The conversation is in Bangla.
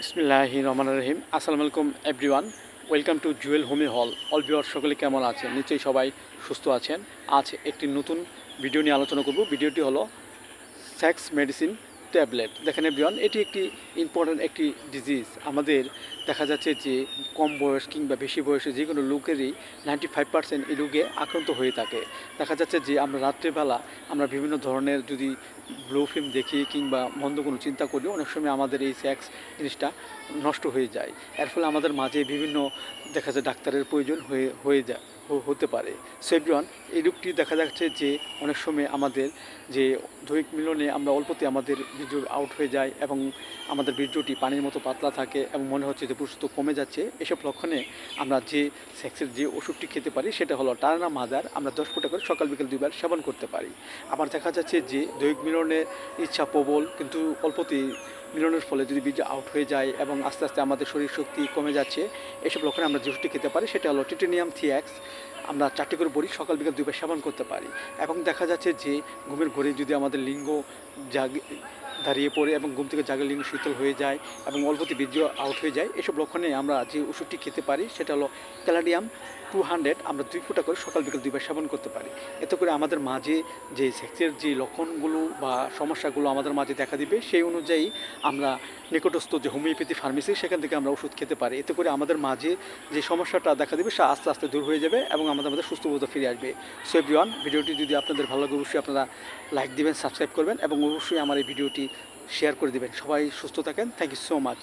বিসমিল্লাহি রহমান রহিম আসসালামু আলাইকুম everyone welcome to Jewel homeo hall all viewer সকলে কেমন আছেন? নিশ্চয়ই সবাই সুস্থ আছেন। আজ একটি নতুন ভিডিও নিয়ে আলোচনা করব। ভিডিওটি হলো সেক্স মেডিসিন ট্যাবলেট। দেখেন এভরিওয়ান এটি একটি ইম্পর্ট্যান্ট একটি ডিজিজ আমাদের দেখা যাচ্ছে যে কম বয়স কিংবা বেশি বয়সে যে কোনো লোকেরই নাইনটি ফাইভ পার্সেন্ট এই রোগে আক্রান্ত হয়ে থাকে। দেখা যাচ্ছে যে আমরা রাত্রেবেলা আমরা বিভিন্ন ধরনের যদি ব্লু ফিল্ম দেখি কিংবা মন্দ কোনো চিন্তা করি, অনেক সময় আমাদের এই সেক্স জিনিসটা নষ্ট হয়ে যায়। এর ফলে আমাদের মাঝে বিভিন্ন দেখা যায় ডাক্তারের প্রয়োজন হয়ে হয়ে যায় হতে পারে। সেভরিওয়ান এই রোগটি দেখা যাচ্ছে যে অনেক সময় আমাদের যে দৈহিক মিলনে আমরা অল্পতে আমাদের বীর্য আউট হয়ে যায় এবং আমাদের বীর্যটি পানির মতো পাতলা থাকে এবং মনে হচ্ছে যে পুরুষত্ব কমে যাচ্ছে। এসব লক্ষণে আমরা যে সেক্সের যে ওষুধটি খেতে পারি সেটা হলো টানা মাদার আমরা দশ ফুটা করে সকাল বিকেল দুইবার সেবন করতে পারি। আবার দেখা যাচ্ছে যে দৈহিক মিলনের ইচ্ছা প্রবল, কিন্তু অল্পতেই মিলনের ফলে যদি বীর্য আউট হয়ে যায় এবং আস্তে আস্তে আমাদের শরীর শক্তি কমে যাচ্ছে, এসব লক্ষণে আমরা যে ওষুধটি খেতে পারি সেটা হলো টিটেনিয়াম থিয়াক্স আমরা চারটে করে বড়ি সকাল বিকাল দুইবার সেবন করতে পারি। এবং দেখা যাচ্ছে যে ঘুমের ঘরে যদি আমাদের লিঙ্গ জাগ দাঁড়িয়ে পড়ে এবং ঘুম থেকে জাগের লিঙ্গ শীতল হয়ে যায় এবং অল্পতে বীর্য আউট হয়ে যায়, এসব লক্ষণে আমরা যে ওষুধটি খেতে পারি সেটা হলো ক্যালাডিয়াম। টু হান্ড্রেড আমরা দুই ফুটা করে সকাল বিকেল দুইবার সেবন করতে পারি। এতে করে আমাদের মাঝে যে সেক্সের যে লক্ষণগুলো বা সমস্যাগুলো আমাদের মাঝে দেখা দিবে, সেই অনুযায়ী আমরা নিকটস্থ যে হোমিওপ্যাথি ফার্মেসি, সেখান থেকে আমরা ওষুধ খেতে পারি। এতে করে আমাদের মাঝে যে সমস্যাটা দেখা দেবে, সে আস্তে আস্তে দূর হয়ে যাবে এবং আমাদের মধ্যে সুস্থবোধ ফিরে আসবে। সো এভরিওয়ান ভিডিওটি যদি আপনাদের ভালো লাগে, অবশ্যই আপনারা লাইক দিবেন সাবস্ক্রাইব করবেন এবং অবশ্যই আমার এই ভিডিওটি শেয়ার করে দিবেন। সবাই সুস্থ থাকেন। Thank you so much